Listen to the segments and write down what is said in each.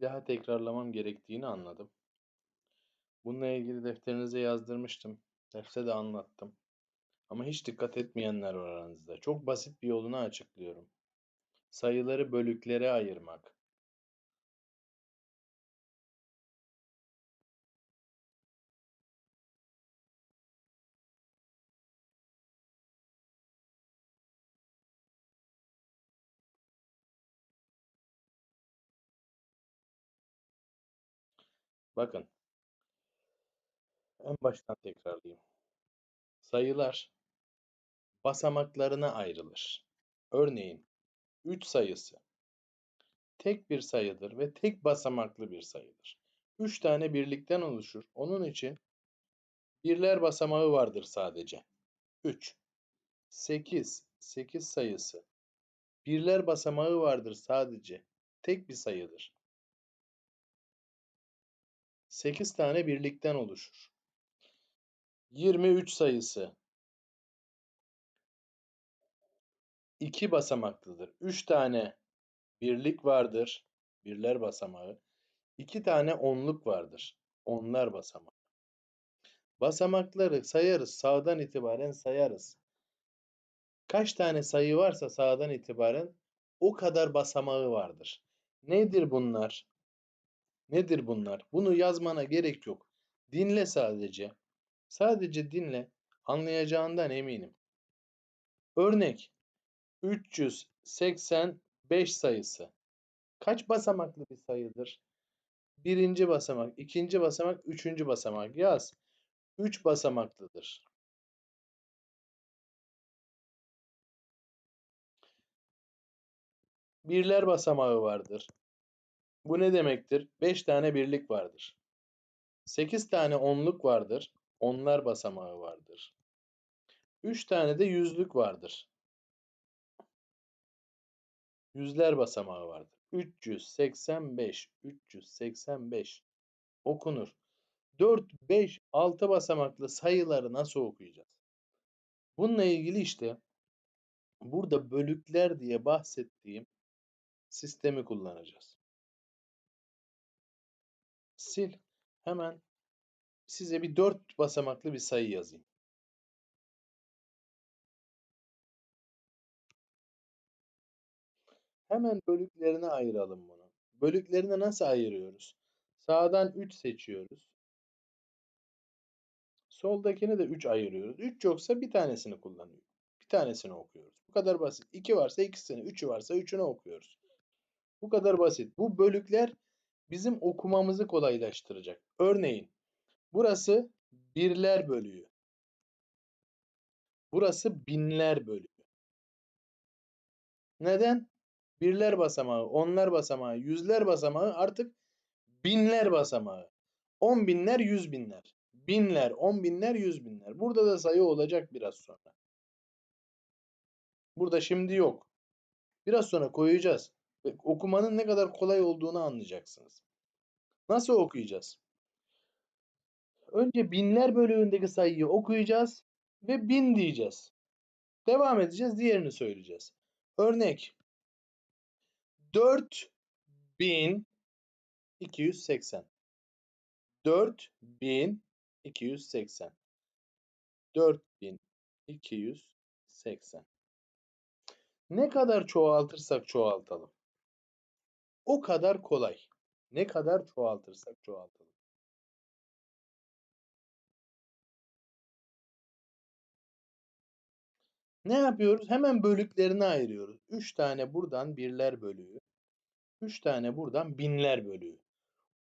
daha tekrarlamam gerektiğini anladım. Bununla ilgili defterinize yazdırmıştım. Derste de anlattım. Ama hiç dikkat etmeyenler var aranızda. Çok basit bir yolunu açıklıyorum. Sayıları bölüklere ayırmak. Bakın. En baştan tekrarlayayım. Sayılar basamaklarına ayrılır. Örneğin 3 sayısı tek bir sayıdır ve tek basamaklı bir sayıdır. 3 tane birlikten oluşur. Onun için birler basamağı vardır sadece. 3. 8. 8 sayısı. Birler basamağı vardır sadece. Tek bir sayıdır. 8 tane birlikten oluşur. 23 sayısı. 2 basamaklıdır. 3 tane birlik vardır. Birler basamağı. 2 tane onluk vardır. Onlar basamağı. Basamakları sayarız. Sağdan itibaren sayarız. Kaç tane sayı varsa sağdan itibaren o kadar basamağı vardır. Nedir bunlar? Nedir bunlar? Bunu yazmana gerek yok. Dinle sadece. Sadece dinle. Anlayacağından eminim. Örnek 385 sayısı. Kaç basamaklı bir sayıdır? Birinci basamak, ikinci basamak, üçüncü basamak. Yaz. Üç basamaklıdır. Birler basamağı vardır. Bu ne demektir? 5 tane birlik vardır. 8 tane onluk vardır. Onlar basamağı vardır. 3 tane de yüzlük vardır. Yüzler basamağı vardır. 385, 385 okunur. 4, 5, 6 basamaklı sayıları nasıl okuyacağız? Bununla ilgili işte burada bölükler diye bahsettiğim sistemi kullanacağız. Sil. Hemen size bir 4 basamaklı bir sayı yazayım. Hemen bölüklerine ayıralım bunu. Bölüklerine nasıl ayırıyoruz? Sağdan 3 seçiyoruz. Soldakini de 3 ayırıyoruz. 3 yoksa bir tanesini kullanıyoruz. Bir tanesini okuyoruz. Bu kadar basit. 2 varsa ikisini, 3'ü varsa 3'ünü okuyoruz. Bu kadar basit. Bu bölükler bizim okumamızı kolaylaştıracak. Örneğin burası birler bölüğü. Burası binler bölüğü. Neden? Birler basamağı, onlar basamağı, yüzler basamağı artık binler basamağı. On binler, yüz binler. Binler, on binler, yüz binler. Burada da sayı olacak biraz sonra. Burada şimdi yok. Biraz sonra koyacağız. Ve okumanın ne kadar kolay olduğunu anlayacaksınız. Nasıl okuyacağız? Önce binler bölüğündeki sayıyı okuyacağız ve bin diyeceğiz. Devam edeceğiz, diğerini söyleyeceğiz. Örnek 4280 4280 4280 Ne kadar çoğaltırsak çoğaltalım. O kadar kolay. Ne kadar çoğaltırsak çoğaltalım. Ne yapıyoruz? Hemen bölüklerini ayırıyoruz. 3 tane buradan birler bölüğü. 3 tane buradan binler bölüğü.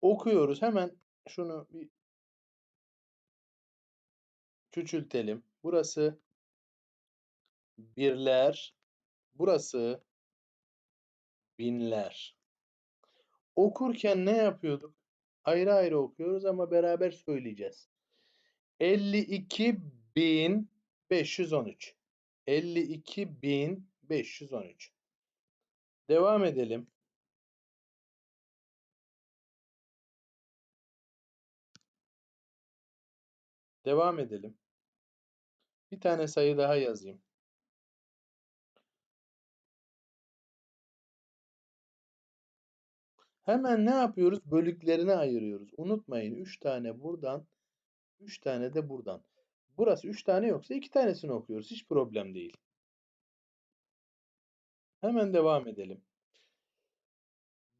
Okuyoruz. Hemen şunu bir küçültelim. Burası birler. Burası binler. Okurken ne yapıyorduk? Ayrı ayrı okuyoruz ama beraber söyleyeceğiz. 52.513 52.513 Devam edelim. Devam edelim. Bir tane sayı daha yazayım. Hemen ne yapıyoruz? Bölüklerine ayırıyoruz. Unutmayın 3 tane buradan, 3 tane de buradan. Burası 3 tane yoksa 2 tanesini okuyoruz. Hiç problem değil. Hemen devam edelim.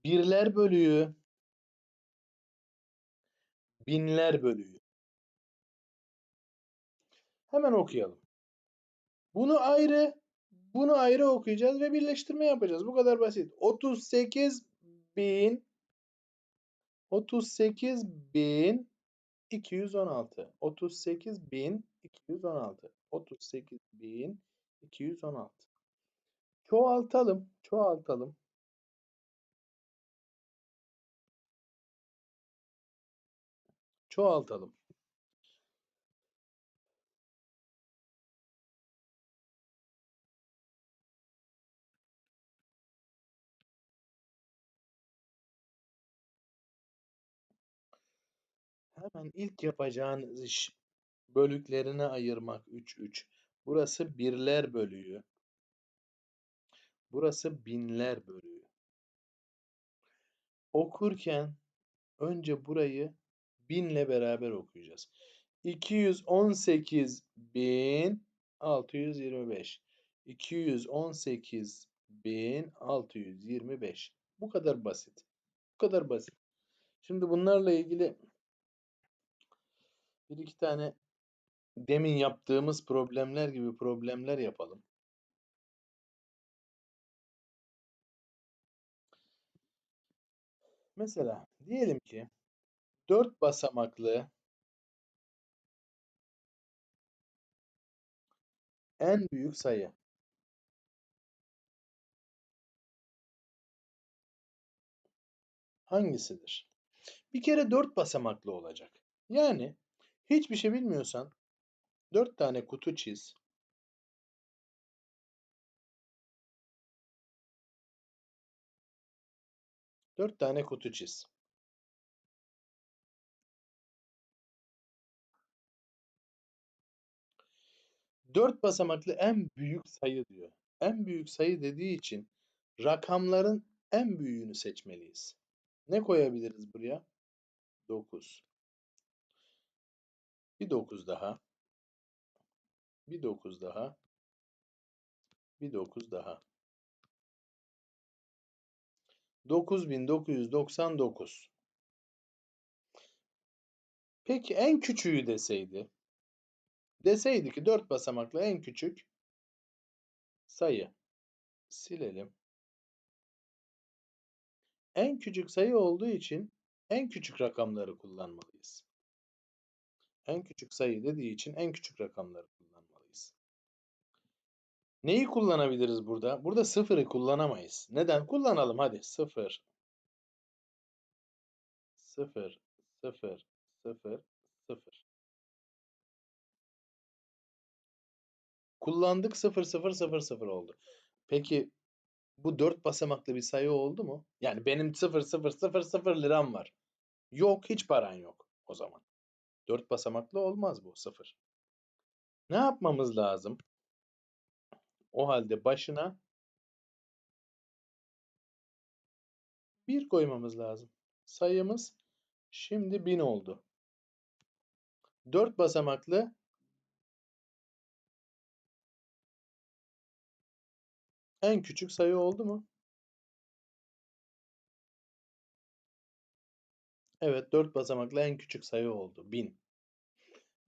Birler bölüğü, binler bölüğü. Hemen okuyalım. Bunu ayrı, bunu ayrı okuyacağız ve birleştirme yapacağız. Bu kadar basit. 38 bin 38 bin 216 38 bin 216 38 bin 216 çoğaltalım çoğaltalım. Çoğaltalım Hemen ilk yapacağınız iş bölüklerine ayırmak 3 3. Burası birler bölüğü. Burası binler bölüğü. Okurken önce burayı binle beraber okuyacağız. 218 bin 625. 218 bin 625. Bu kadar basit. Bu kadar basit. Şimdi bunlarla ilgili bir iki tane demin yaptığımız problemler gibi problemler yapalım. Mesela diyelim ki 4 basamaklı en büyük sayı hangisidir? Bir kere 4 basamaklı olacak. Yani hiçbir şey bilmiyorsan 4 tane kutu çiz. Dört tane kutu çiz. Dört basamaklı en büyük sayı diyor. En büyük sayı dediği için rakamların en büyüğünü seçmeliyiz. Ne koyabiliriz buraya? 9. Bir 9 daha. Bir 9 daha. Bir 9 daha. 9999. Peki en küçüğü deseydi? Deseydi ki 4 basamaklı en küçük sayı. Silelim. En küçük sayı olduğu için en küçük rakamları kullanmalıyız. En küçük sayı dediği için en küçük rakamları kullanmalıyız. Neyi kullanabiliriz burada? Burada sıfırı kullanamayız. Neden? Kullanalım hadi. Sıfır. Sıfır. Sıfır. Sıfır. Sıfır. Kullandık 0 0 0 0 oldu. Peki bu 4 basamaklı bir sayı oldu mu? Yani benim 0 0 0 0 liram var. Yok hiç paran yok o zaman. 4 basamaklı olmaz bu 0. Ne yapmamız lazım? O halde başına 1 koymamız lazım. Sayımız şimdi 1000 oldu. 4 basamaklı en küçük sayı oldu mu? Evet 4 basamaklı en küçük sayı oldu. 1000.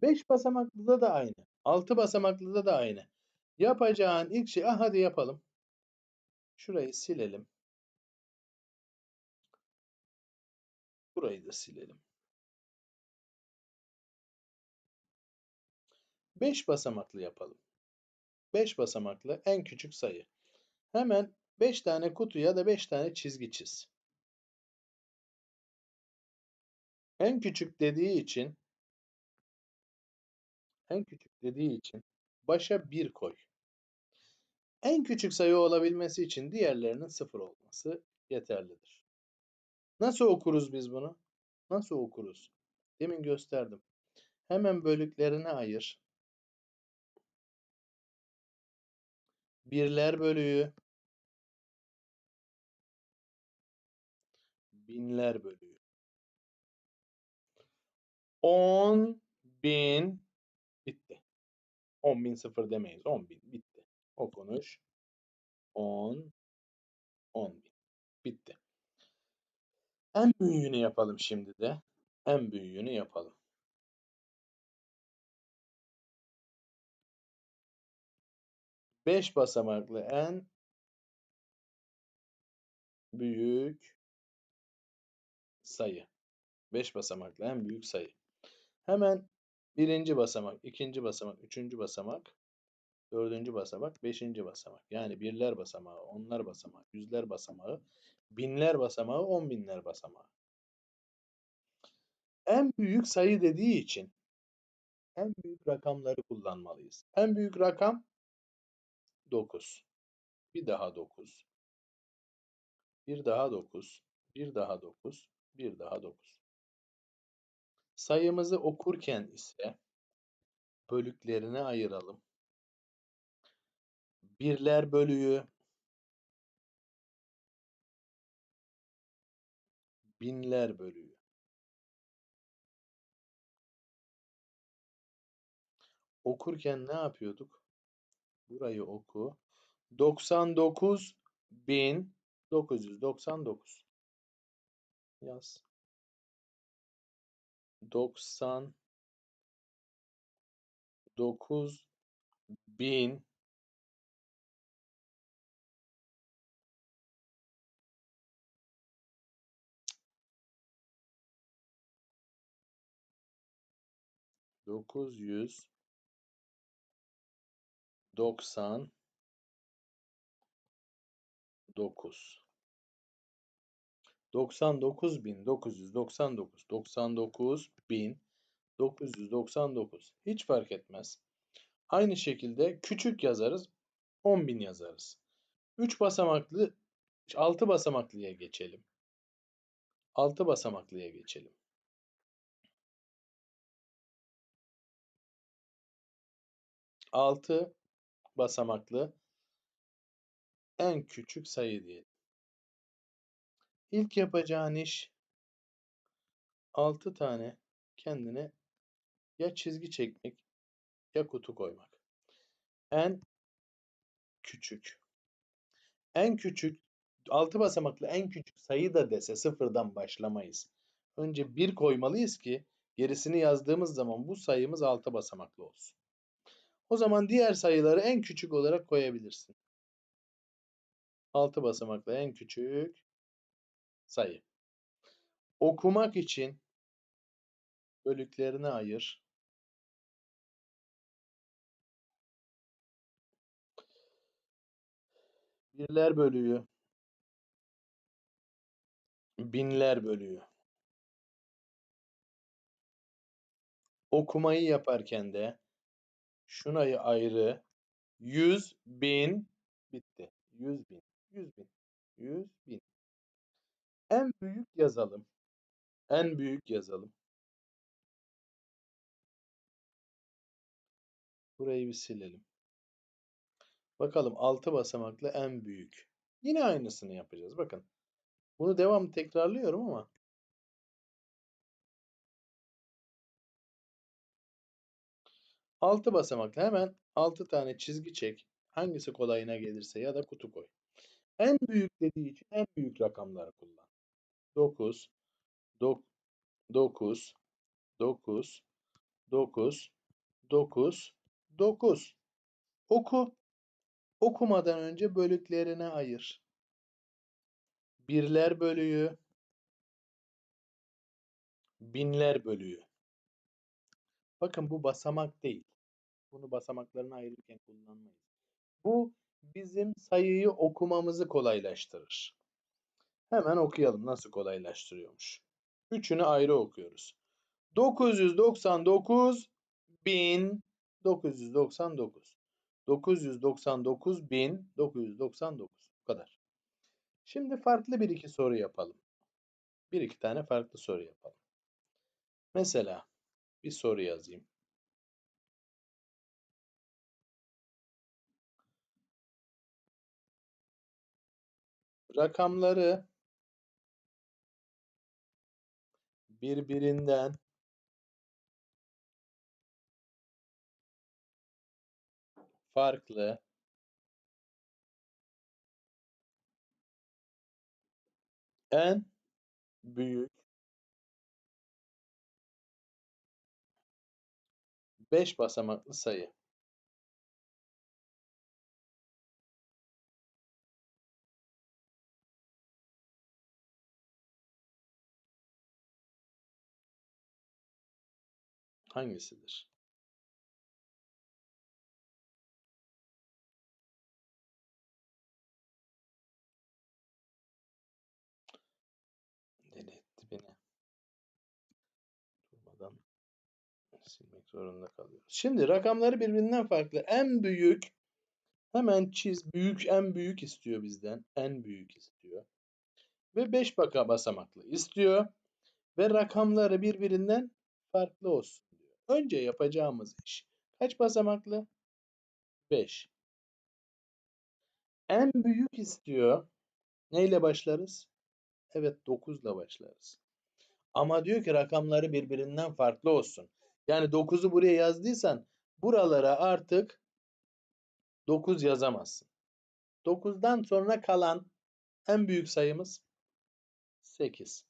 5 basamaklıda da aynı. 6 basamaklıda da aynı. Yapacağın ilk şey, ah hadi yapalım. Şurayı silelim. Burayı da silelim. 5 basamaklı yapalım. 5 basamaklı en küçük sayı. Hemen 5 tane kutu ya da 5 tane çizgi çiz. En küçük dediği için en küçük dediği için başa 1 koy. En küçük sayı olabilmesi için diğerlerinin 0 olması yeterlidir. Nasıl okuruz biz bunu? Nasıl okuruz? Demin gösterdim. Hemen bölüklerine ayır. Birler bölüğü Binler bölüğü. On bin bitti. On bin sıfır demeyiz. On bin bitti. Okunuş. On. On bin. Bitti. En büyüğünü yapalım şimdi de. En büyüğünü yapalım. Beş basamaklı en büyük sayı. Beş basamaklı en büyük sayı. Hemen birinci basamak, ikinci basamak, üçüncü basamak, dördüncü basamak, beşinci basamak. Yani birler basamağı, onlar basamağı, yüzler basamağı, binler basamağı, on binler basamağı. En büyük sayı dediği için en büyük rakamları kullanmalıyız. En büyük rakam 9. Bir daha 9. Bir daha 9. Bir daha 9. Bir daha 9. Sayımızı okurken ise bölüklerine ayıralım. Birler bölüğü, binler bölüğü. Okurken ne yapıyorduk? Burayı oku. 99 bin 999. Yaz. Doksan dokuz. Bin dokuz yüz doksan dokuz. Doksan dokuz bin dokuz yüz doksan dokuz. Hiç fark etmez. Aynı şekilde küçük yazarız. On bin yazarız. Üç basamaklı, altı basamaklıya geçelim. Altı basamaklıya geçelim. Altı basamaklı en küçük sayı diyelim. İlk yapacağın iş 6 tane kendine ya çizgi çekmek ya kutu koymak. En küçük. En küçük 6 basamaklı en küçük sayı da dese sıfırdan başlamayız. Önce 1 koymalıyız ki gerisini yazdığımız zaman bu sayımız 6 basamaklı olsun. O zaman diğer sayıları en küçük olarak koyabilirsin. 6 basamaklı en küçük sayı. Okumak için bölüklerine ayır. Birler bölüğü, binler bölüğü. Okumayı yaparken de şunayı ayrı, yüz bin bitti. Yüz bin, yüz bin, yüz bin. En büyük yazalım. En büyük yazalım. Burayı bir silelim. Bakalım 6 basamaklı en büyük. Yine aynısını yapacağız. Bakın. Bunu devam tekrarlıyorum ama Altı basamaklı hemen 6 tane çizgi çek. Hangisi kolayına gelirse ya da kutu koy. En büyük dediği için en büyük rakamları kullan. 9 9 9 9 9 9 9 Oku. Okumadan önce bölüklerine ayır. Birler bölüğü, binler bölüğü. Bakın bu basamak değil. Bunu basamaklarına ayırırken kullanmayız. Bu bizim sayıyı okumamızı kolaylaştırır. Hemen okuyalım nasıl kolaylaştırıyormuş. Üçünü ayrı okuyoruz. 999 bin 999. 999 bin 999. Bu kadar. Şimdi farklı bir iki soru yapalım. Bir iki tane farklı soru yapalım. Mesela bir soru yazayım. Rakamları birbirinden farklı en büyük 5 basamaklı sayı. Hangisidir? Deli etti beni. Durmadan silmek zorunda kalıyoruz. Şimdi rakamları birbirinden farklı. En büyük hemen çiz. Büyük en büyük istiyor bizden. En büyük istiyor. Ve 5 baka basamaklı istiyor. Ve rakamları birbirinden farklı olsun. Önce yapacağımız iş kaç basamaklı? 5. En büyük istiyor. Neyle başlarız? Evet 9 ile başlarız. Ama diyor ki rakamları birbirinden farklı olsun. Yani 9'u buraya yazdıysan buralara artık 9 yazamazsın. 9'dan sonra kalan en büyük sayımız 8.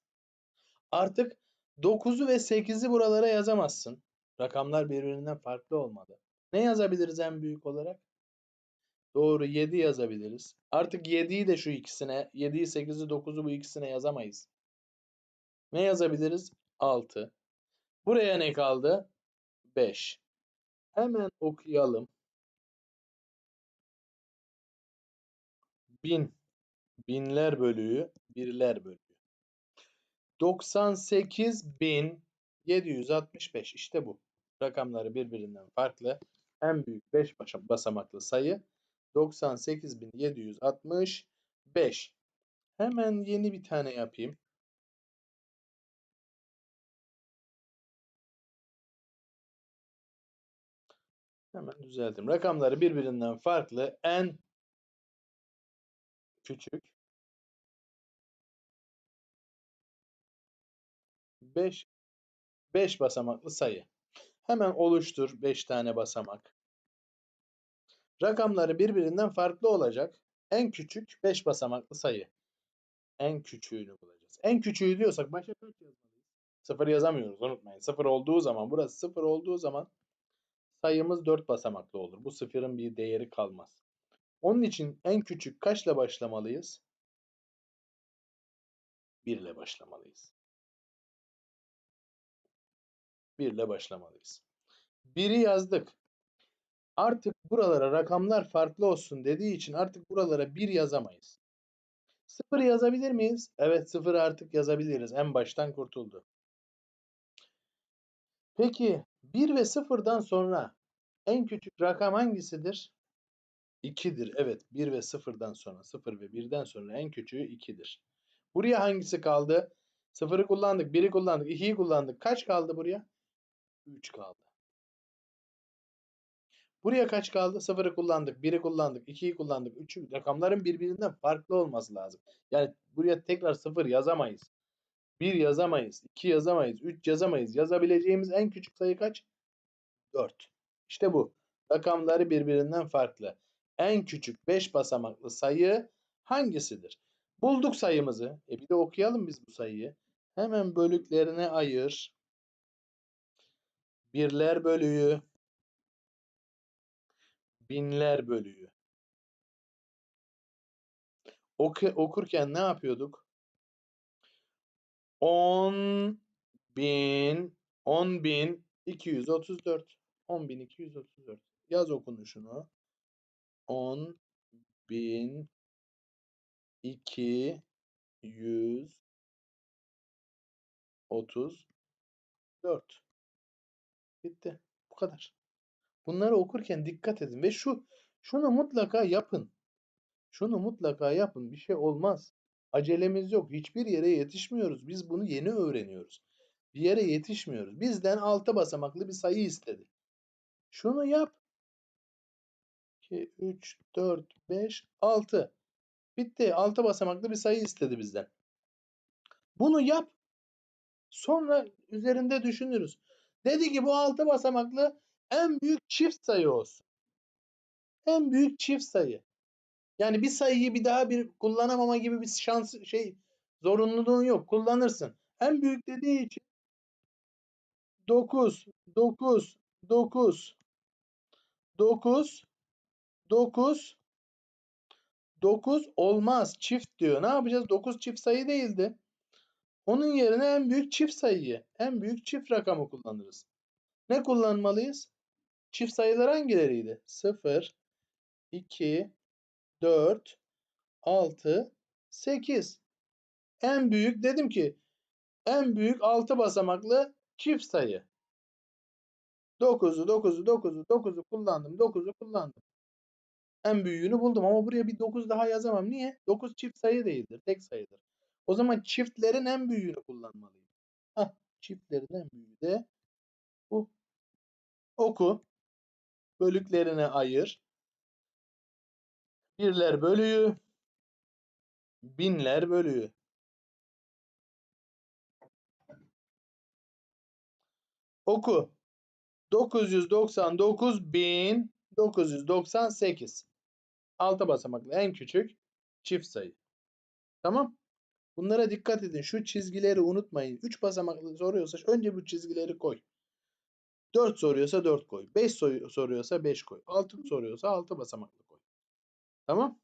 Artık 9'u ve 8'i buralara yazamazsın. Rakamlar birbirinden farklı olmalı. Ne yazabiliriz en büyük olarak? Doğru 7 yazabiliriz. Artık 7'yi de şu ikisine, 7'yi 8'i 9'u bu ikisine yazamayız. Ne yazabiliriz? 6. Buraya ne kaldı? 5. Hemen okuyalım. 1000 binler bölüğü birler bölüğü. 98.765 işte bu. Rakamları birbirinden farklı. En büyük 5 basamaklı sayı 98.765. Hemen yeni bir tane yapayım. Hemen düzelttim. Rakamları birbirinden farklı. En küçük 5 5 basamaklı sayı. Hemen oluştur 5 tane basamak. Rakamları birbirinden farklı olacak. En küçük 5 basamaklı sayı. En küçüğünü bulacağız. En küçüğü diyorsak başa kaç yazmalıyız? Sıfır yazamıyoruz unutmayın. Sıfır olduğu zaman burası sıfır olduğu zaman sayımız 4 basamaklı olur. Bu sıfırın bir değeri kalmaz. Onun için en küçük kaçla başlamalıyız? 1 ile başlamalıyız. 1 ile başlamalıyız. 1'i yazdık. Artık buralara rakamlar farklı olsun dediği için artık buralara 1 yazamayız. 0 yazabilir miyiz? Evet 0 artık yazabiliriz. En baştan kurtuldu. Peki 1 ve 0'dan sonra en küçük rakam hangisidir? 2'dir. Evet 1 ve 0'dan sonra 0 ve 1'den sonra en küçüğü 2'dir. Buraya hangisi kaldı? 0'ı kullandık, 1'i kullandık, 2'yi kullandık. Kaç kaldı buraya? 3 kaldı. Buraya kaç kaldı? 0'ı kullandık, 1'i kullandık, 2'yi kullandık, 3'ü. Rakamların birbirinden farklı olması lazım. Yani buraya tekrar 0 yazamayız. 1 yazamayız, 2 yazamayız, 3 yazamayız. Yazabileceğimiz en küçük sayı kaç? 4. İşte bu. Rakamları birbirinden farklı. En küçük 5 basamaklı sayı hangisidir? Bulduk sayımızı. E bir de okuyalım biz bu sayıyı. Hemen bölüklerine ayır. Birler bölüğü. Binler bölüğü. Oku, okurken ne yapıyorduk? 10 bin 10 bin 234 10 bin 234 yaz okunuşunu 10 bin 234 bitti bu kadar bunları okurken dikkat edin ve şu şunu mutlaka yapın şunu mutlaka yapın bir şey olmaz Acelemiz yok. Hiçbir yere yetişmiyoruz. Biz bunu yeni öğreniyoruz. Bir yere yetişmiyoruz. Bizden altı basamaklı bir sayı istedi. Şunu yap. 2, 3, 4, 5, 6. Bitti. Altı basamaklı bir sayı istedi bizden. Bunu yap. Sonra üzerinde düşünürüz. Dedi ki bu altı basamaklı en büyük çift sayı olsun. En büyük çift sayı. Yani bir sayıyı bir daha bir kullanamama gibi bir şans şey zorunluluğun yok. Kullanırsın. En büyük dediği için 9 9 9 9 9 9 olmaz. Çift diyor. Ne yapacağız? 9 çift sayı değildi. Onun yerine en büyük çift sayıyı, en büyük çift rakamı kullanırız. Ne kullanmalıyız? Çift sayılar hangileriydi? 0, 2, 4, 6, 8. En büyük dedim ki en büyük 6 basamaklı çift sayı. 9'u 9'u 9'u 9'u kullandım. 9'u kullandım. En büyüğünü buldum ama buraya bir 9 daha yazamam. Niye? 9 çift sayı değildir. Tek sayıdır. O zaman çiftlerin en büyüğünü kullanmalıyım. Hah, çiftlerin en büyüğü de bu. Oku. Bölüklerine ayır. Birler bölüğü. Binler bölüğü. Oku. 999.998. Altı basamaklı en küçük çift sayı. Tamam. Bunlara dikkat edin. Şu çizgileri unutmayın. 3 basamaklı soruyorsa önce bu çizgileri koy. 4 soruyorsa 4 koy. 5 soruyorsa 5 koy. 6 soruyorsa 6 basamaklı koy. Tamam.